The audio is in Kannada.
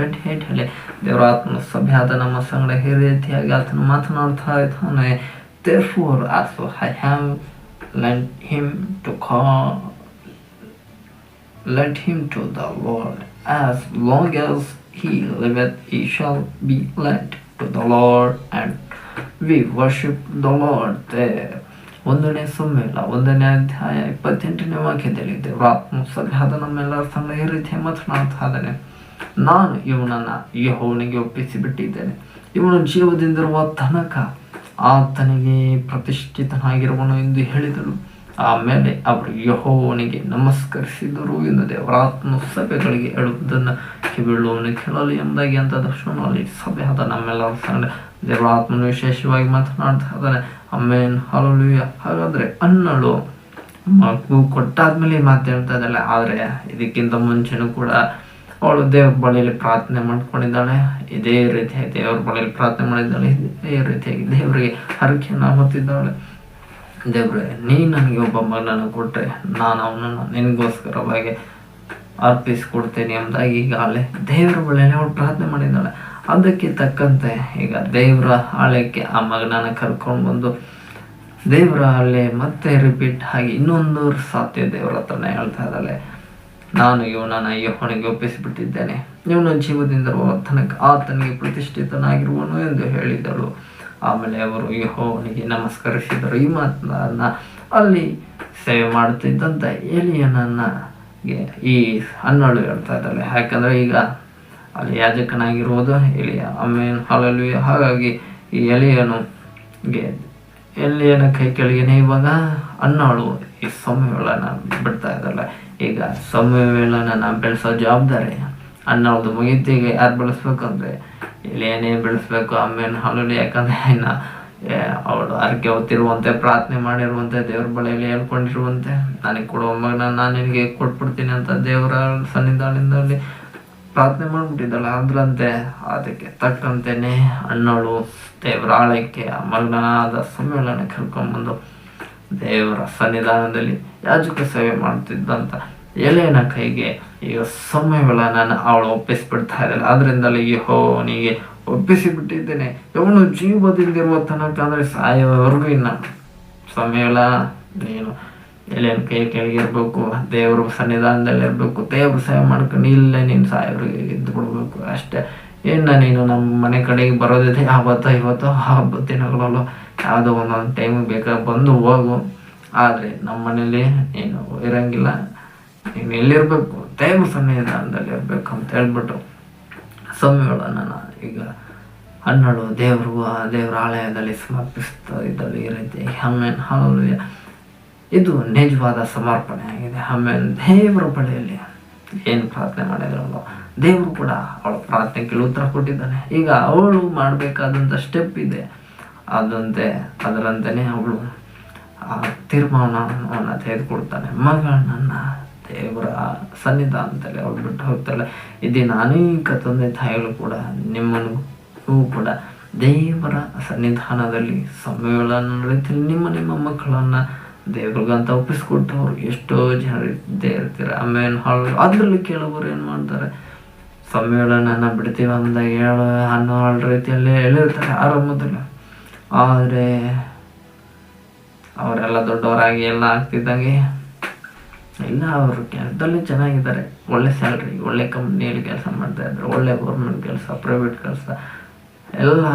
ಟ್ವೆಂಟಿ ಏಯ್ಟಲ್ಲಿ ದೇವರ ಆತ್ಮನ ಸಭೆ ಆದ ನಮ್ಮ ಸಂಗಡ ಈ ರೀತಿಯಾಗಿ ಆತನು ಮಾತನಾಡ್ತಾ ಇದ್ದಾನೆ there for also I have let him to ಕಾ let him to the Lord. As long as he liveth, he shall be led to the Lord, and we worship the Lord there. ಒಂದನೇ ಸಮ್ಮೇಳ ಒಂದನೇ ಅಧ್ಯಾಯ ಇಪ್ಪತ್ತೆಂಟನೇ ವಾಕ್ಯದಲ್ಲಿ ದೇವರ ಆತ್ಮ ಸಭೆಯಾದ ನಮ್ಮೆಲ್ಲರ ಸಂಗ ಈ ರೀತಿ ಮಾತನಾಡ್ತಾ ಇದ್ದಾನೆ ನಾನು ಇವನನ್ನು ಒಪ್ಪಿಸಿ ಬಿಟ್ಟಿದ್ದೇನೆ ಇವನು ಜೀವದಿಂದಿರುವ ತನಕ ಆತನಿಗೆ ಪ್ರತಿಷ್ಠಿತನಾಗಿರುವನು ಎಂದು ಹೇಳಿದಳು ಆಮೇಲೆ ಅವರು ಯಹೋವನಿಗೆ ನಮಸ್ಕರಿಸಿದರು ಎಂದು ದೇವರಾತ್ಮ ಸಭೆಗಳಿಗೆ ಹೇಳುವುದನ್ನು ಕಿವಿಳುವನು ಕೇಳಲು ಎಂದಾಗಿ ಅಂತ ದಕ್ಷಿಣದಲ್ಲಿ ಸಭೆ ಆದ ನಮ್ಮೆಲ್ಲರ ಸಂಗಡ ದೇವರಾತ್ಮನು ವಿಶೇಷವಾಗಿ ಮಾತನಾಡ್ತಾ ಇದ್ದಾನೆ. ಅಮ್ಮೇನ್ ಹಲಲು ಹಾಗಾದ್ರೆ ಅನ್ನಳು ಮಗು ಕೊಟ್ಟಾದ್ಮೇಲೆ ಮಾತಾಡ್ತಾ ಇದ್ದಲ್ಲ ಆದರೆ ಇದಕ್ಕಿಂತ ಮುಂಚೆನೂ ಕೂಡ ಅವಳು ದೇವ್ರ ಬಳಿಯಲ್ಲಿ ಪ್ರಾರ್ಥನೆ ಮಾಡ್ಕೊಂಡಿದ್ದಾಳೆ. ಇದೇ ರೀತಿಯಾಗಿ ದೇವ್ರ ಬಳಿಯಲ್ಲಿ ಪ್ರಾರ್ಥನೆ ಮಾಡಿದ್ದಾಳೆ. ಇದೇ ರೀತಿಯಾಗಿ ದೇವರಿಗೆ ಹರಕೆಯನ್ನು ಹೊತ್ತಿದ್ದಾಳೆ ದೇವ್ರೆ, ನೀ ನನಗೆ ಒಬ್ಬ ಮಗನನ್ನು ಕೊಟ್ಟರೆ ನಾನು ಅವನನ್ನು ನಿನಗೋಸ್ಕರವಾಗಿ ಅರ್ಪಿಸ್ಕೊಡ್ತೇನೆ ಎಂಬುದಾಗಿ ಈಗಾಗಲೇ ದೇವರ ಬಳಿಯಲ್ಲಿ ಅವಳು ಪ್ರಾರ್ಥನೆ ಮಾಡಿದ್ದಾಳೆ. ಅದಕ್ಕೆ ತಕ್ಕಂತೆ ಈಗ ದೇವರ ಆಳಕ್ಕೆ ಆ ಮಗನನ್ನು ಕರ್ಕೊಂಡು ಬಂದು ದೇವರ ಹಳ್ಳಿ ಮತ್ತೆ ರಿಪೀಟ್ ಆಗಿ ಇನ್ನೊಂದು ಸಾಧ್ಯ ದೇವರ ಹತ್ರನೇ ಹೇಳ್ತಾ ಇದ್ದಾಳೆ. ನಾನು ಇವನನ್ನು ಯಹೋನಿಗೆ ಒಪ್ಪಿಸಿಬಿಟ್ಟಿದ್ದೇನೆ. ಇವನು ಜೀವದಿಂದ ತನಕ ಆತನಿಗೆ ಪ್ರತಿಷ್ಠಿತನಾಗಿರುವನು ಎಂದು ಹೇಳಿದಳು. ಆಮೇಲೆ ಅವರು ಯಹೋವನಿಗೆ ನಮಸ್ಕರಿಸಿದರು. ಈ ಮಾತನ್ನ ಅಲ್ಲಿ ಸೇವೆ ಮಾಡುತ್ತಿದ್ದಂಥ ಎಲಿಯನನ್ನ ಈ ಹನ್ನಳು ಹೇಳ್ತಾ ಇದ್ದಾಳೆ ಯಾಕಂದ್ರೆ ಈಗ ಅಲ್ಲಿ ಯಾಜಕನಾಗಿರುವುದು ಎಲಿಯ. ಆಮೇಲೆ ಹಾಗಾಗಿ ಈ ಎಲಿಯನುಗೆ ಏನೋ ಕೈ ಕೆಳಗೇನೆ ಇವಾಗ ಅನ್ನಾಳು ಈ ಸೌಮ್ಯಗಳನ್ನ ಬಿಡ್ತಾ ಇದ್ದಲ್ಲ ಈಗ ಸೌಮ್ಯಗಳನ್ನ ಬೆಳೆಸೋ ಜವಾಬ್ದಾರಿ ಹನ್ನಾಳ್ದು ಮುಗಿದೀಗ ಯಾರು ಬೆಳೆಸ್ಬೇಕಂದ್ರೆ? ಏನೇ ಬೆಳೆಸ್ಬೇಕು ಆಮೇಲೆ ಹಾಲಲ್ಲಿ. ಯಾಕಂದ್ರೆ ಇನ್ನು ಅವಳು ಅರ್ಕೆ ಹೊತ್ತಿರುವಂತೆ, ಪ್ರಾರ್ಥನೆ ಮಾಡಿರುವಂತೆ, ದೇವ್ರ ಬಳಿಯಲ್ಲಿ ಹೇಳ್ಕೊಂಡಿರುವಂತೆ. ನನಗೆ ಕೊಡುವ ಮಗನ ನಾನು ನಿನಗೆ ಕೊಟ್ಬಿಡ್ತೀನಿ ಅಂತ ದೇವರ ಸನ್ನಿಧಾನದಲ್ಲಿ ಪ್ರಾರ್ಥನೆ ಮಾಡಿಬಿಟ್ಟಿದ್ದಾಳೆ ಅದ್ರಂತೆ, ಅದಕ್ಕೆ ತಕ್ಕಂತೇನೆ ಅಣ್ಣಳು ದೇವರ ಆಳಕ್ಕೆ ಆ ಮಗನಾದ ಸಮ್ಮೇಳನ ಕರ್ಕೊಂಬಂದು ದೇವರ ಸನ್ನಿಧಾನದಲ್ಲಿ ಯಾಜಕ ಸೇವೆ ಮಾಡ್ತಿದ್ದಂತ ಎಲೆಯನ ಕೈಗೆ ಈಗ ನಾನು ಅವಳು ಒಪ್ಪಿಸ್ಬಿಡ್ತಾ ಇದ್ದಾಳೆ. ಆದ್ರಿಂದಲೇ ಈ ಹೋನಿಗೆ ಒಪ್ಪಿಸಿ ಬಿಟ್ಟಿದ್ದೇನೆ ಅವನು ಜೀವದಿಂದಿರುವ ತನಕ ಅಂದರೆ ಸಾಯೋವರೆಗೂ ಇನ್ನ ಸಮಯಗಳ ನೀನು ಎಲೆಯನ ಕೈ ಕೆಳಗೆ ಇರಬೇಕು, ದೇವ್ರ ಸನ್ನಿಧಾನದಲ್ಲಿ ಇರಬೇಕು, ದೇವ್ರ ಸೇವೆ ಮಾಡ್ಕೊಂಡು ಇಲ್ಲೇ ನೀನು ಸಾಯೋರಿಗೆ ಇದ್ದು ಬಿಡ್ಬೇಕು. ಅಷ್ಟೇ. ಇನ್ನು ನೀನು ನಮ್ಮ ಮನೆ ಕಡೆಗೆ ಬರೋದಿದೆ, ಆವತ್ತೋ ಇವತ್ತೋ, ಹಬ್ಬ ದಿನಗಳಲ್ಲೋ ಯಾವುದೋ ಒಂದೊಂದು ಟೈಮಿಗೆ ಬೇಕಾ ಬಂದು ಹೋಗು. ಆದರೆ ನಮ್ಮ ಮನೇಲಿ ನೀನು ಇರಂಗಿಲ್ಲ. ನೀನು ಎಲ್ಲಿರಬೇಕು? ದೇವ್ರ ಸನ್ನಿಧಾನದಲ್ಲಿ ಇರಬೇಕು ಅಂತ ಹೇಳ್ಬಿಟ್ಟು ನಾನು ಈಗ ಹನ್ನೆರಡು ದೇವರು ದೇವ್ರ ಆಲಯದಲ್ಲಿ ಸಮರ್ಪಿಸ್ತಾ ಇದ್ದಲ್ಲಿ ಈ ರೀತಿ. ಆಮೇಲೆ ಹಾಲುಯ ಇದು ನಿಜವಾದ ಸಮರ್ಪಣೆ ಆಗಿದೆ. ಆಮೇಲೆ ದೇವರ ಬಳಿಯಲ್ಲಿ ಏನು ಪ್ರಾರ್ಥನೆ ಮಾಡಿದ್ರಲ್ಲ ದೇವರು ಕೂಡ ಅವಳ ಪ್ರಾರ್ಥನೆಗೆ ಉತ್ತರ ಕೊಟ್ಟಿದ್ದಾನೆ. ಈಗ ಅವಳು ಮಾಡಬೇಕಾದಂಥ ಸ್ಟೆಪ್ ಇದೆ. ಅದಂತೆ, ಅದರಂತೆಯೇ ಅವಳು ಆ ತೀರ್ಮಾನವನ್ನು ತೆಗೆದುಕೊಡ್ತಾನೆ ಮಗಳನ್ನ ದೇವರ ಸನ್ನಿಧಾನದಲ್ಲಿ ಅವಳು ಬಿಟ್ಟು ಹೋಗ್ತಾಳೆ. ಇದಿನ ಅನೇಕ ತಂದೆ ತಾಯಿಗಳು ಕೂಡ ನಿಮ್ಮನ್ನು ಕೂಡ ದೇವರ ಸನ್ನಿಧಾನದಲ್ಲಿ ಸಮ್ಮೇಳನ ರೀತಿಯಲ್ಲಿ ನಿಮ್ಮ ನಿಮ್ಮ ಮಕ್ಕಳನ್ನು ದೇವ್ರಿಗಂತ ಒಪ್ಪಿಸ್ಕೊಟ್ಟವ್ರು. ಎಷ್ಟೋ ಜನರು ಇದ್ದೇ ಇರ್ತೀರ. ಆಮೇಲೆ ಹಾಳು, ಅದರಲ್ಲಿ ಕೆಲವರು ಏನು ಮಾಡ್ತಾರೆ? ಸಮ್ಮೇಳನ ಬಿಡ್ತೀವಿ ಅಂದಾಗ ಹೇಳು ಅನ್ನೋ ರೀತಿಯಲ್ಲಿ ಹೇಳಿರ್ತಾರೆ ಆರಂಭದಲ್ಲಿ ಆದರೆ ಅವರೆಲ್ಲ ದೊಡ್ಡವರಾಗಿ ಎಲ್ಲ ಆಗ್ತಿದ್ದಂಗೆ ಇಲ್ಲ, ಅವರು ಕೆಲಸದಲ್ಲಿ ಚೆನ್ನಾಗಿದ್ದಾರೆ. ಒಳ್ಳೆ ಸ್ಯಾಲ್ರಿ, ಒಳ್ಳೆ ಕಂಪ್ನಿಯಲ್ಲಿ ಕೆಲಸ ಮಾಡ್ತಾ ಇದ್ದಾರೆ. ಒಳ್ಳೆ ಗೌರ್ಮೆಂಟ್ ಕೆಲಸ, ಪ್ರೈವೇಟ್ ಕೆಲಸ, ಎಲ್ಲ